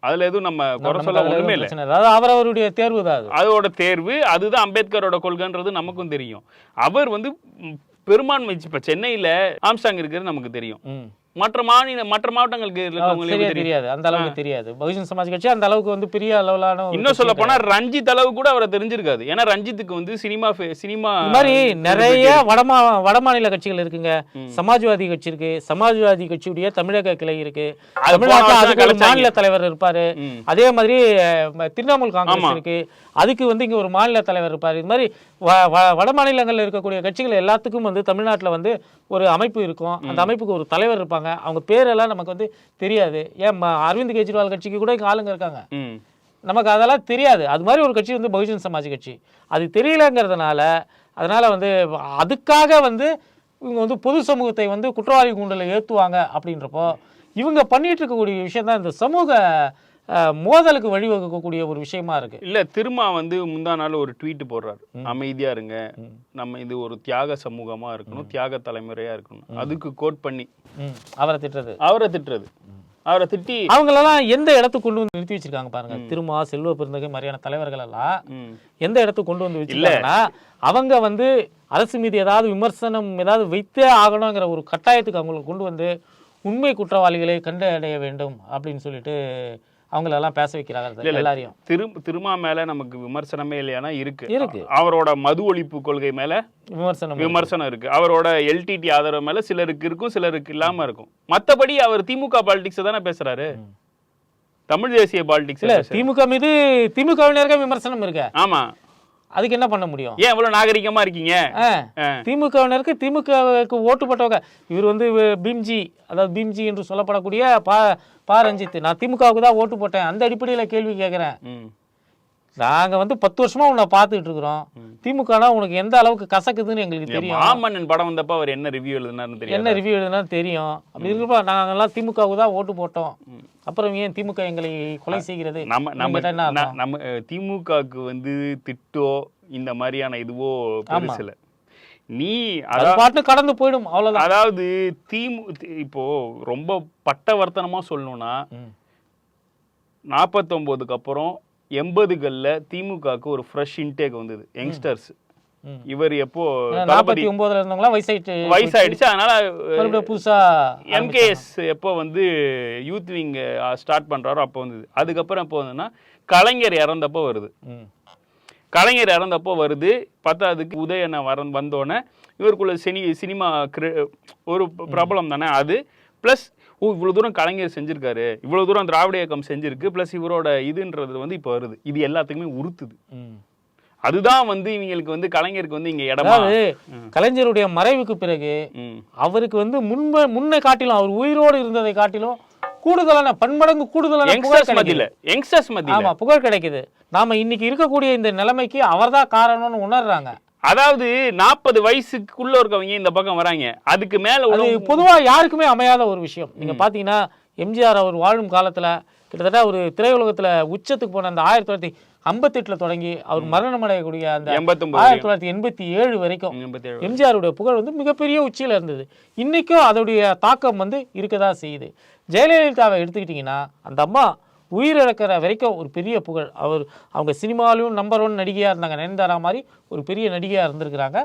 அதுல எதுவும் நம்ம குறை சொல்ல ஒண்ணுமே இல்லை. அதாவது அவரவருடைய தேர்வு தான் அது. அதோட தேர்வு அதுதான் அம்பேத்கரோட கொள்கைன்றது நமக்கும் தெரியும். அவர் வந்து பெரும்பான்மை இப்ப சென்னையில ஆம்ஸ்டாங் இருக்கிறது நமக்கு தெரியும். மற்ற மாநில மற்ற மாவட்டங்களுக்கு இருக்கவங்களுக்கு தெரியாது. அந்த அளவுக்கு தெரியாது. பகுஜன் சமாஜ் கட்சி அந்த அளவுக்கு வந்து பெரிய அளவிலான இன்னும் சொல்ல போனா. ரஞ்சித் அளவு கூட அவரை தெரிஞ்சிருக்காது. ஏன்னா ரஞ்சித்துக்கு வந்து சினிமா சினிமா மாதிரி நிறைய வடமா வடமாநில கட்சிகள் இருக்குங்க. சமாஜ்வாதி கட்சி இருக்கு. சமாஜ்வாதி கட்சியுடைய தமிழக கிளை இருக்கு. தமிழ்நாட்டுல. மாநில தலைவர் இருப்பாரு. அதே மாதிரி திரிணாமுல். காங்கிரஸ் இருக்கு. அதுக்கு வந்து இங்க ஒரு மாநில தலைவர் இருப்பாரு. இது மாதிரி வட மாநிலங்கள்ல இருக்கக்கூடிய கட்சிகள் எல்லாத்துக்கும் வந்து தமிழ்நாட்டுல வந்து ஒரு அமைப்பு இருக்கும். அந்த அமைப்புக்கு ஒரு தலைவர் இருப்பாங்க. அவங்க பேரெல்லாம் நமக்கு வந்து தெரியாது. ஏன் அரவிந்த் கெஜ்ரிவால் கட்சிக்கு கூட இங்க ஆளுங்க இருக்காங்க. நமக்கு அதெல்லாம் தெரியாது. அது மாதிரி ஒரு கட்சி வந்து பகுஜன் சமாஜ் கட்சி. அது தெரியலங்கிறதுனால அதனால வந்து அதுக்காக வந்து இவங்க வந்து பொது சமூகத்தை வந்து குற்றவாளி கூண்டில் ஏற்றுவாங்க அப்படின்றப்போ இவங்க பண்ணிட்டு இருக்கக்கூடிய விஷயம் தான் இந்த சமூக மோதலுக்கு வழிவகுக்கக்கூடிய ஒரு விஷயமா இருக்கு. இல்ல திருமா வந்து முந்தா நாள் ஒரு ட்வீட் போடுறாரு. அமைதியா இருங்க. நம்ம இது ஒரு தியாக சமூகமா இருக்கணும் தியாக தலைமுறையா இருக்கணும். அதுக்கு கோட் பண்ணி அவரை திட்டுறது. அவரை திட்டுறது. அவரை திட்டி அவங்களெல்லாம் எந்த இடத்துக்கு கொண்டு வந்து நிறுத்தி வச்சிருக்காங்க பாருங்க. திருமா செல்வ பெருந்தகை மாதிரியான தலைவர்கள் எல்லாம். எந்த இடத்துக்கு கொண்டு வந்து வச்சிருக்காங்கன்னா அவங்க வந்து அரசு மீது ஏதாவது விமர்சனம் ஏதாவது வைத்தே ஆகணுங்கிற ஒரு கட்டாயத்துக்கு அவங்களை கொண்டு வந்து உண்மை குற்றவாளிகளை கண்டடைய வேண்டும் அப்படின்னு சொல்லிட்டு அவங்களெல்லாம் பேச வைக்கிறாங்க எல்லாரையும். திரு திருமா மேல நமக்கு விமர்சனமே இல்லையானா இருக்கு. இருக்கு. அவரோட மது ஒழிப்பு கொள்கை மேல விமர்சனம் விமர்சனம் இருக்கு. அவரோட எல்டிடி ஆதரவு மேல சிலருக்கு இருக்கும் சிலருக்கு இல்லாம இருக்கும். மத்தபடி அவர் திமுக பாலிடிக்ஸ் தானே பேசுறாரு? தமிழ் தேசிய பாலிடிக்ஸ் இல்ல திமுக மீது திமுகவினருக்கே விமர்சனம் இருக்க. ஆமா. அதுக்கு என்ன பண்ண முடியும்? ஏன் இவ்வளவு நாகரிகமா இருக்கீங்க. திமுகவினருக்கு திமுகவுக்கு ஓட்டு போட்டவங்க இவர் வந்து பீம்ஜி அதாவது பீம்ஜி என்று சொல்லப்படக்கூடிய பா பா ரஞ்சித். நான் திமுகவுக்கு தான் ஓட்டு போட்டேன். அந்த அடிப்படையில் கேள்வி கேட்குறேன் ம். நாங்க வந்து பத்து வருஷமா உன்னை பார்த்துக்கிட்டு இருக்கிறோம். திமுகனா உனக்கு எந்த அளவுக்கு கசக்குதுன்னு எங்களுக்கு தெரியும். மாமன்னன் படம் வந்தப்ப அவர் என்ன ரிவ்யூ எழுதினாருன்னு தெரியும் என்ன ரிவ்யூ எழுதுனா தெரியும். அப்படி இருக்கப்ப நாங்கெல்லாம் திமுகவுக்கு தான் ஓட்டு போட்டோம். அப்புறம் ஏன் திமுக எங்களை கொலை செய்கிறது? நம்ம நம்ம? நம்ம திமுகவுக்கு வந்து திட்டோ இந்த மாதிரியான இதுவோ பெருசுல நீ அது பாட்டு கடந்து போயிடும் அவ்வளவுதான். அதாவது திமு இப்போ ரொம்ப பட்டவர்த்தனமா சொல்லணும்னா ம். நாற்பத்தொம்போதுக்கு அப்புறம் எண்பதுகளில் திமுகவுக்கு ஒரு ஃப்ரெஷ் இன்டேக் வந்தது. யங்ஸ்டர்ஸ். இவர் எப்போ நாற்பத்தி ஒன்பதுல இருந்தவங்களாம் வயசாயிட்டு வயசாயிடுச்சு. அதனால புதுசா எம்கேஎஸ் எப்போ வந்து யூத் விங் ஸ்டார்ட் பண்றாரோ அப்போ வந்தது. அதுக்கப்புறம் எப்போ வந்ததுன்னா கலைஞர் இறந்தப்போ வருது. கலைஞர் இறந்தப்போ வருது. பத்தாவதுக்கு உதயன வர வந்தோடனே இவருக்குள்ள சினி சினிமா ஒரு பிரபலம் தானே அது. ப்ளஸ் ஓ இவ்வளோ தூரம் கலைஞர் செஞ்சிருக்காரு. இவ்வளோ தூரம் திராவிட இயக்கம் செஞ்சிருக்கு ப்ளஸ் இவரோட இதுன்றது வந்து இப்போ வருது. இது எல்லாத்துக்குமே உறுத்துது. அதுதான் வந்து இவங்களுக்கு வந்து கலைஞருக்கு வந்து இங்க இடமா. கலைஞருடைய மறைவுக்கு பிறகு. அவருக்கு வந்து முன்ப முன்னை காட்டிலும் அவர் உயிரோடு இருந்ததை காட்டிலும் கூடுதலான பன்மடங்கு கூடுதலான புகழ் மத்தியில யங்ஸ்டர்ஸ் மத்தியில. ஆமா புகழ் கிடைக்குது. நாம இன்னைக்கு இருக்கக்கூடிய இந்த நிலைமைக்கு அவர்தான் காரணம்னு உணர்றாங்க. அதாவது நாற்பது வயசுக்குள்ள இருக்கவங்க இந்த பக்கம் வராங்க. அதுக்கு மேல அது உள்ள பொதுவா யாருக்குமே அமையாத ஒரு விஷயம். நீங்க பாத்தீங்கன்னா எம்ஜிஆர் அவர் வாழும் காலத்துல கிட்டத்தட்ட ஒரு திரையுலகத்துல உச்சத்துக்கு போன அந்த ஆயிரத்தி தொள்ளாயிரத்தி ஐம்பத்தெட்டுல தொடங்கி அவர் மரணம் அடையக்கூடிய அந்த ஆயிரத்தி தொள்ளாயிரத்தி எண்பத்தி ஏழு வரைக்கும். எம்ஜிஆருடைய புகழ் வந்து மிகப்பெரிய உச்சியில இருந்தது. இன்னைக்கும் அதோடைய தாக்கம் வந்து இருக்கதா செய்யுது. ஜெயலலிதாவை எடுத்துக்கிட்டிங்கன்னா அந்த அம்மா உயிரிழக்கிற வரைக்கும் ஒரு பெரிய புகழ். அவர் அவங்க சினிமாலையும் நம்பர் ஒன் நடிகையாக இருந்தாங்க. நயன்தாரா மாதிரி ஒரு பெரிய நடிகையாக இருந்திருக்கிறாங்க.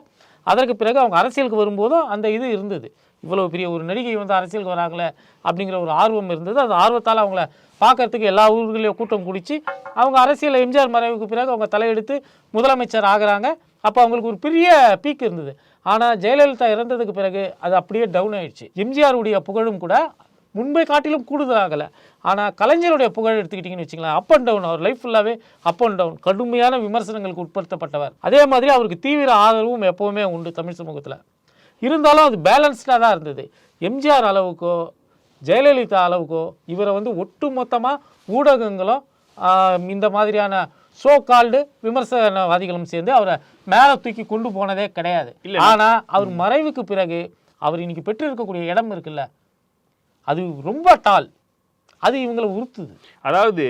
அதற்கு பிறகு அவங்க அரசியலுக்கு வரும்போதும் அந்த இது இருந்தது. இவ்வளோ பெரிய ஒரு நடிகை வந்து அரசியலுக்கு வராங்களே அப்படிங்கிற ஒரு ஆர்வம் இருந்தது. அந்த ஆர்வத்தால் அவங்கள பார்க்கறதுக்கு எல்லா ஊர்களையும் கூட்டம் குடித்து அவங்க அரசியல் எம்ஜிஆர் மறைவுக்கு பிறகு அவங்க தலையெடுத்து முதலமைச்சர் ஆகிறாங்க. அப்போ அவங்களுக்கு ஒரு பெரிய பீக் இருந்தது. ஆனால் ஜெயலலிதா இறந்ததுக்கு பிறகு அது அப்படியே டவுன் ஆயிடுச்சு. எம்ஜிஆருடைய புகழும் கூட முன்பை காட்டிலும் கூடுதலாகலை. ஆனால் கலைஞருடைய புகழ் எடுத்துக்கிட்டிங்கன்னு வச்சுங்களேன் அப் அண்ட் டவுன் அவர் லைஃப் ஃபுல்லாகவே அப் அண்ட் டவுன் கடுமையான விமர்சனங்களுக்கு உட்படுத்தப்பட்டவர். அதே மாதிரி அவருக்கு தீவிர ஆதரவும் எப்போவுமே உண்டு தமிழ் சமூகத்தில். இருந்தாலும் அது பேலன்ஸ்டாக தான் இருந்தது. எம்ஜிஆர் அளவுக்கோ ஜெயலலிதா அளவுக்கோ இவரை வந்து ஒட்டு மொத்தமாக ஊடகங்களும் இந்த மாதிரியான சோ கால்டு விமர்சனவாதிகளும் சேர்ந்து அவரை மேலே தூக்கி கொண்டு போனதே கிடையாது. இல்ல. ஆனால் அவர் மறைவுக்கு பிறகு அவர் இன்னைக்கு பெற்றிருக்கக்கூடிய இடம் இருக்குல்ல அது ரொம்ப டால் அது இவங்களை உறுத்துது. அதாவது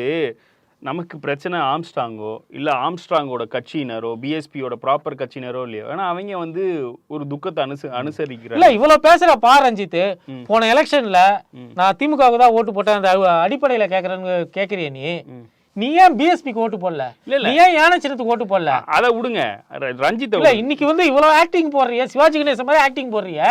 நமக்கு பிரச்சனை ஆம்ஸ்டாங்கோ இல்ல ஆம்ஸ்டாங்கோட கட்சியினரோ பிஎஸ்பியோட ப்ராப்பர் கட்சியினரோ இல்லையோ ஏன்னா அவங்க வந்து ஒரு துக்கத்தை அனுச அனுசரிக்கிறாங்க. இல்ல இவ்வளவு பேசுற பா ரஞ்சித். போன எலெக்ஷன்ல. நான் திமுகவுக்கு தான் ஓட்டு போட்டேன் அந்த அடிப்படையில கேக்குறேன்னு கேக்குறிய நீ. நீ ஏன் பிஎஸ்பிக்கு ஓட்டு போடல? இல்ல. நீ ஏன் யானை சின்னத்துக்கு ஓட்டு போடல? அதை விடுங்க. ர- ரஞ்சித்தை இல்ல. இன்னைக்கு வந்து இவ்வளவு ஆக்டிங் போடுறிய? சிவாஜி கணேசன் மாதிரி ஆக்டிங் போடுறிய?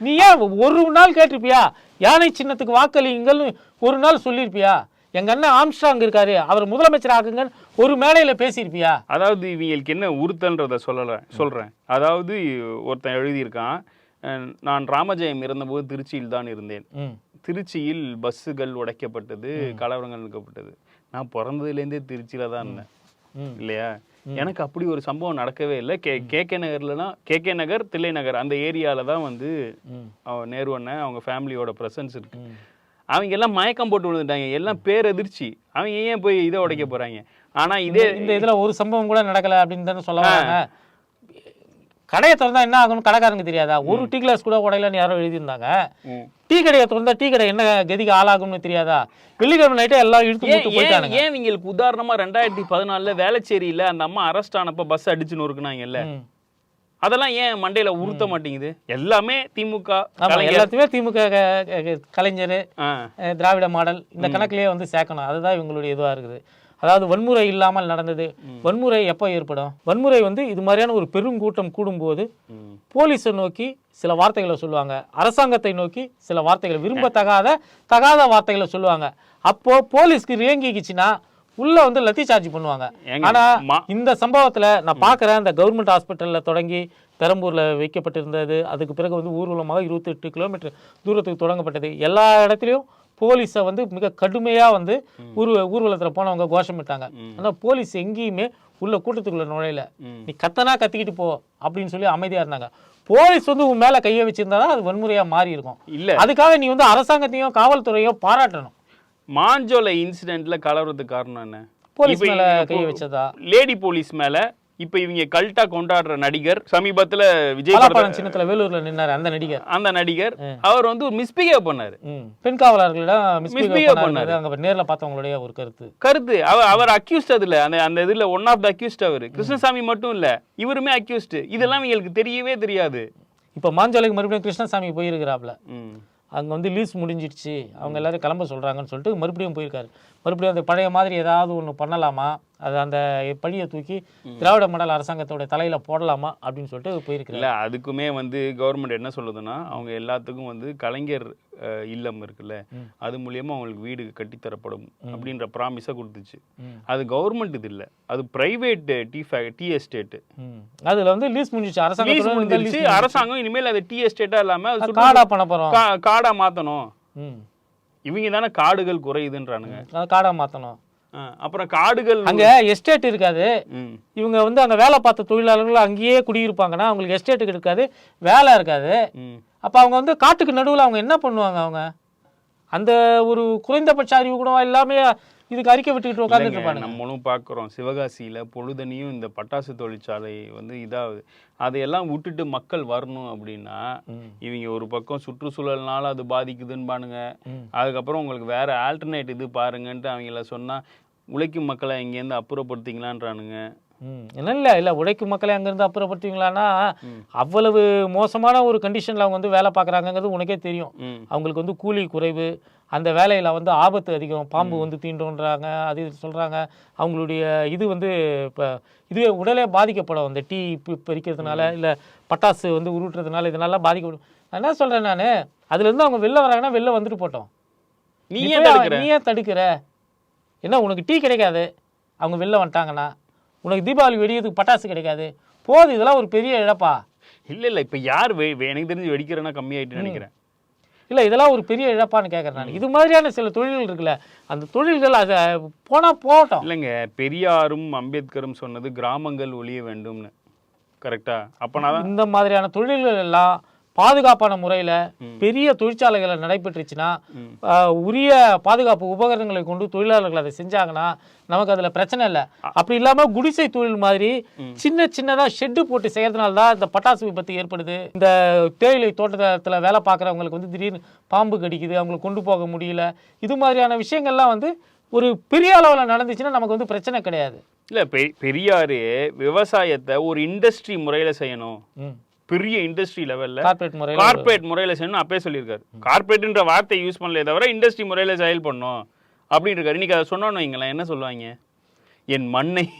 நீ ஏன் ஒரு நாள் கேட்டிருப்பியா? யானை சின்னத்துக்கு வாக்களிங்கள்னு ஒரு நாள் சொல்லியிருப்பியா எங்க அண்ணன் ஆம்ஸ்ட்ராங் இருக்காரு அவர் முதலமைச்சர் ஆக்குங்கன்னு ஒரு மேடையில பேசியிருப்பியா? அதாவது இவங்களுக்கு என்ன உறுத்தல்ன்றத சொல்லல சொல்றேன். அதாவது ஒருத்தன் எழுதியிருக்கான் நான் ராமஜெயம் இருந்தபோது திருச்சியில் தான் இருந்தேன். திருச்சியில் பஸ்ஸுகள் உடைக்கப்பட்டது கலவரங்கள் நிற்கப்பட்டது. நான் பிறந்ததுலேருந்தே திருச்சியில தான் இருந்தேன். இல்லையா? எனக்கு அப்படி ஒரு சம்பவம் நடக்கவே இல்லை. கே கேகே நகர்லனா கேகே நகர் தில்லை நகர் அந்த ஏரியால தான் வந்து அவன் நேரு அண்ணன் அவங்க ஃபேமிலியோட ப்ரெசன்ஸ் இருக்கு. அவங்க எல்லாம் மயக்கம் போட்டு விழுந்துட்டாங்க. எல்லாம் பேரதிர்ச்சி. அவங்க ஏன் போய் இதை உடைக்க போறாங்க? ஆனா இதே இந்த இதுல ஒரு சம்பவம் கூட நடக்கல அப்படின்னு தானே சொல்ல வராங்க. கடையை திறந்தா என்ன ஆகும்னு கடைக்காரங்க தெரியாதா? ஒரு டீ கிளாஸ் கூட உடையலன்னு யாரோ எழுதியிருந்தாங்க. டீ கடையை திறந்தா டீ கடை என்ன கதிக்கு ஆளாகும்னு தெரியாதா? வெள்ளிக்கிழமை நைட்டே எல்லாம் இழுத்து மூட்டு ஏன் இவங்களுக்கு உதாரணமா ரெண்டாயிரத்தி பதினாலுல வேளச்சேரியில அந்த அம்மா அரெஸ்ட் ஆனப்ப பஸ் அடிச்சு நொறுக்குனாங்கல்ல. அதெல்லாம் ஏன் மண்டையில உறுத்த மாட்டேங்குது? எல்லாமே திமுக. எல்லாத்தையுமே திமுக கலைஞர் திராவிட மாடல் இந்த கணக்குலயே வந்து சேர்க்கணும். அதுதான் இவங்களுடைய இதுவா இருக்குது. அதாவது வன்முறை இல்லாமல் நடந்தது. வன்முறை எப்போ ஏற்படும்? வன்முறை வந்து இது மாதிரியான ஒரு பெருங்கூட்டம் கூடும்போது. போலீஸை நோக்கி சில வார்த்தைகளை சொல்லுவாங்க. அரசாங்கத்தை நோக்கி சில வார்த்தைகளை விரும்பத்தகாத தகாத வார்த்தைகளை சொல்லுவாங்க. அப்போ போலீஸ்க்கு ரேங்கிக்கிச்சுன்னா உள்ள வந்து லத்தி சார்ஜ் பண்ணுவாங்க. ஆனா இந்த சம்பவத்துல நான் பார்க்குறேன் இந்த கவர்மெண்ட் ஹாஸ்பிட்டல்ல தொடங்கி பெரம்பூர்ல வைக்கப்பட்டிருந்தது. அதுக்கு பிறகு வந்து ஊர்வலமாக இருபத்தெட்டு கிலோமீட்டர் தூரத்துக்கு தொடங்கப்பட்டது. எல்லா இடத்துலையும் போலீஸை வந்து மிக கடுமையா வந்து ஊர் ஊர்வலத்துல போனவங்க கோஷமிட்டாங்க. ஆனா போலீஸ் எங்கேயுமே உள்ள கூட்டத்துக்குள்ள நுழையல. நீ கத்தனா கத்திக்கிட்டு போ அப்படின்னு சொல்லி அமைதியா இருந்தாங்க. போலீஸ் வந்து உன் மேல கையை வச்சிருந்தா தான் அது வன்முறையா மாறி இருக்கும். இல்ல. அதுக்காக நீ வந்து அரசாங்கத்தையும் காவல்துறையோ பாராட்டணும். மாஞ்சோலை இன்சிடென்ட்ல கலவரத்துக்கு காரணம் என்ன? போலீஸ் மேல இவங்க கை போ- வச்சதா? லேடி போலீஸ் மேல இப்ப இவங்க கல்ட்டா கொண்டாடுற நடிகர் சமீபத்துல விஜய் சின்னத்துல வேலூர்ல நின்னாரு அந்த நடிகர். அந்த நடிகர். அவர் வந்து ஒரு மிஸ்பிஹேவ் பண்ணாரு. பெண் காவலர்களிடம் மிஸ்பிஹேவ் பண்ணாரு. அங்க நேர்ல பார்த்தவங்களுடைய ஒரு கருத்து. கருத்து. அவர் அவர் அக்யூஸ்ட் அதுல அந்த அந்த இதுல ஒன் ஆஃப் த அக்யூஸ்ட் அவர். கிருஷ்ணசாமி மட்டும் இல்ல. இவருமே அக்யூஸ்ட் இதெல்லாம் இவங்களுக்கு தெரியவே தெரியாது. இப்ப மாஞ்சோலைக்கு மறுபடியும் கிருஷ்ணசாமி போயிருக்கிறாப்ல. அங்க வந்து லீஸ் முடிஞ்சிடுச்சு. அவங்க எல்லாரும் கிளம்ப சொல்றாங்கன்னு சொல்லிட்டு மறுபடியும் போயிருக்காரு. மறுபடியும் அந்த பழைய மாதிரி ஏதாவது ஒண்ணு பண்ணலாமா? அது அந்த பழியை தூக்கி திராவிட மாடல் அரசாங்கத்தோட தலையில போடலாமா அப்படின்னு சொல்லிட்டு போயிருக்கிறாரு. இல்ல அதுக்குமே வந்து கவர்மெண்ட் என்ன சொல்லுதுன்னா அவங்க எல்லாத்துக்கும் வந்து கலைஞர் இல்லம் இருக்குல்ல அது மூலியமா அவங்களுக்கு வீடு கட்டித்தரப்படும் அப்படின்ற ப்ராமிஸை கொடுத்துச்சு. அது கவர்மெண்ட் இது இல்ல. அது பிரைவேட் டீ டீ எஸ்டேட் ம். அதுல வந்து லீஸ் முடிஞ்சிச்சு. lease அரசாங்கம் இனிமேல் அது டீ எஸ்டேட்டா இல்லாம அது சுற்று- காடா பண்ண போறோம். கா- காடா மாத்தணும். ம். இவங்க தானே காடுகள் குறையுதுன்றானுங்க. காடா மாத்தணும். ஆ, அப்புறம் காடுகள் அங்க எஸ்டேட் இருக்காது. இவங்க வந்து அங்க வேலை பார்த்த தொழிலாளர்கள் அங்கேயே குடியிருப்பாங்கன்னா அவங்களுக்கு எஸ்டேட்டுக்கு இருக்காது வேலை இருக்காது. அப்ப அவங்க வந்து காட்டுக்கு நடுவுல அவங்க என்ன பண்ணுவாங்க அவங்க அந்த ஒரு குறைந்தபட்ச அறிவு கூட இல்லாம இதுக்கு அறிக்கை விட்டுக்கிட்டு உட்காந்துட்டு இல்லைங்க, இருப்பானுங்க நம்மளும் பார்க்குறோம் சிவகாசியில பொழுதனையும் இந்த பட்டாசு தொழிற்சாலை வந்து இதாகுது அதையெல்லாம் விட்டுட்டு மக்கள் வரணும் அப்படின்னா. இவங்க ஒரு பக்கம் சுற்றுச்சூழல்னால அது பாதிக்குதுன்பானுங்க ம். அதுக்கப்புறம் உங்களுக்கு வேற ஆல்டர்னேட் இது பாருங்கன்ட்டு அவங்கள சொன்னா உழைக்கும் மக்களை இங்கேருந்து அப்புறப்படுத்திங்களான்றானுங்க. இல்ல இல்ல உழைக்கும் மக்களை அங்கிருந்து அப்புறப்படுத்துவீங்களான்னா அவ்வளவு மோசமான ஒரு கண்டிஷன்ல அவங்க வந்து வேலை பார்க்குறாங்கங்கிறது உனக்கே தெரியும். அவங்களுக்கு வந்து கூலி குறைவு அந்த வேலையில வந்து ஆபத்து அதிகம் பாம்பு வந்து தீண்டுன்றாங்க அது இது சொல்றாங்க. அவங்களுடைய இது வந்து இப்போ இதுவே உடலே பாதிக்கப்படும் அந்த டீ பறிக்கிறதுனால இல்ல பட்டாசு வந்து உருட்டுறதுனால இதனால பாதிக்கப்படும். நான் என்ன சொல்றேன் நான் அதுல இருந்து அவங்க வெளில வராங்கன்னா வெளில வந்துட்டு போட்டோம். நீ ஏன் தடுக்கிற? என்ன உனக்கு டீ கிடைக்காது. அவங்க வெளில வந்துட்டாங்கன்னா உனக்கு தீபாவளி வெடிக்கிறதுக்கு பட்டாசு கிடைக்காது. போதும் இதெல்லாம் ஒரு பெரிய இழப்பா? இல்ல இல்ல இப்ப யார் எனக்கு தெரிஞ்சு வெடிக்கிறேன்னா கம்மியாயிட்டு நினைக்கிறேன். இல்லை இதெல்லாம் ஒரு பெரிய இழப்பான்னு கேட்குறேன் நான். இது மாதிரியான சில தொழில்கள் இருக்குல்ல அந்த தொழில்கள் அதை போனால் போகட்டும். இல்லைங்க பெரியாரும் அம்பேத்கரும் சொன்னது கிராமங்கள் ஒழிய வேண்டும்னு. கரெக்டா? அப்பனா இந்த மாதிரியான தொழில்கள் எல்லாம் பாதுகாப்பான முறையில் பெரிய தொழிற்சாலைகளை நடைபெற்றுச்சுன்னா உரிய பாதுகாப்பு உபகரணங்களை கொண்டு தொழிலாளர்கள் அதை செஞ்சாங்கன்னா நமக்கு அதில் பிரச்சனை இல்லை. அப்படி இல்லாமல் குடிசை தொழில் மாதிரி சின்ன சின்னதாக ஷெட்டு போட்டு செய்யறதுனால தான் இந்த பட்டாசு விபத்து ஏற்படுது. இந்த தேயிலை தோட்டத்தில் வேலை பார்க்குறவங்களுக்கு வந்து திடீர்னு பாம்பு கடிக்குது அவங்களை கொண்டு போக முடியல. இது மாதிரியான விஷயங்கள்லாம் வந்து ஒரு பெரிய அளவில் நடந்துச்சுன்னா நமக்கு வந்து பிரச்சனை கிடையாது. இல்ல பெ பெரியாரு விவசாயத்தை ஒரு இண்டஸ்ட்ரி முறையில செய்யணும். பெரிய இண்டஸ்ட்ரி லெவல்ல கார்ப்பரேட் முறையில் கார்ப்பரேட் முறையில செய்யணும் அப்பயே சொல்லியிருக்காரு. கார்ப்பரேட்ன்ற வார்த்தை யூஸ் பண்ணலே தவிர இண்டஸ்ட்ரி முறையில செயல் பண்ணணும் அப்படின்னு இருக்காரு. இன்னைக்கு அதை சொன்னோன்னு வைங்களேன் என்ன சொல்லுவாங்க? என் மண்ணை.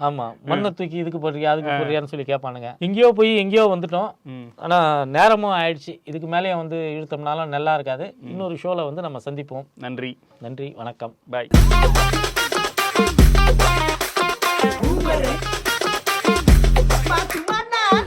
ஆமா மண்ணை தூக்கி இதுக்கு போடுறியா அதுக்கு போடுறியான்னு சொல்லி கேட்பானுங்க. எங்கேயோ போய் எங்கேயோ வந்துட்டோம். ம். ஆனா நேரமும் ஆயிடுச்சு. இதுக்கு மேலேயும் வந்து இழுத்தோம்னாலும் நல்லா இருக்காது. இன்னொரு ஷோல வந்து நம்ம சந்திப்போம். நன்றி. நன்றி வணக்கம். பாய்